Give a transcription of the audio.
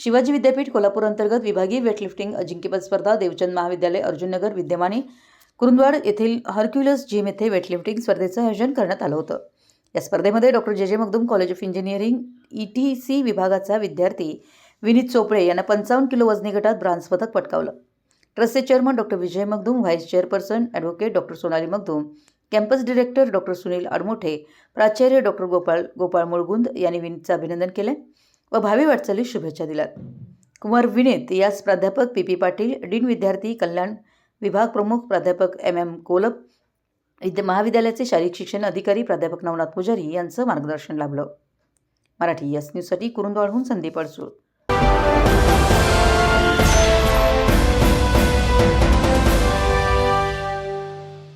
शिवाजी विद्यापीठ कोल्हापूर अंतर्गत विभागीय वेटलिफ्टिंग अजिंक्यपद स्पर्धा देवचंद महाविद्यालय अर्जुननगर विद्यमाने कुरुंदवाड येथील हर्क्युलस जिम येथे वेटलिफ्टिंग स्पर्धेचं आयोजन करण्यात आलं होतं. या स्पर्धेमध्ये doctor J J Magdum college of engineering E T C विभागाचा विद्यार्थी विनीत चोपडे यांना पंचावन्न किलो वजनी गटात ब्रांज पदक पटकावलं. ट्रस्टचे chairman doctor Vijay Magdum vice chairperson advocate doctor Sonali Magdum campus director doctor Sunil Admothe प्राचार्य डॉक्टर गोपाळ गोपाळ मुळगुंद यांनी विनीतचं अभिनंदन केलं. व भावी वाटचालीस शुभेच्छा दिल्यात. कुमार विनेत यास प्राध्यापक पी पी पाटील डीन विद्यार्थी कल्याण विभाग प्रमुख प्राध्यापक एम एम कोलप विद्या महाविद्यालयाचे शारीरिक शिक्षण अधिकारी प्राध्यापक नवनाथ पुजारी यांचं मार्गदर्शन लाभलं. मराठी यस न्यूजसाठी कुरुंदवाडहून संदीप अडसूळ.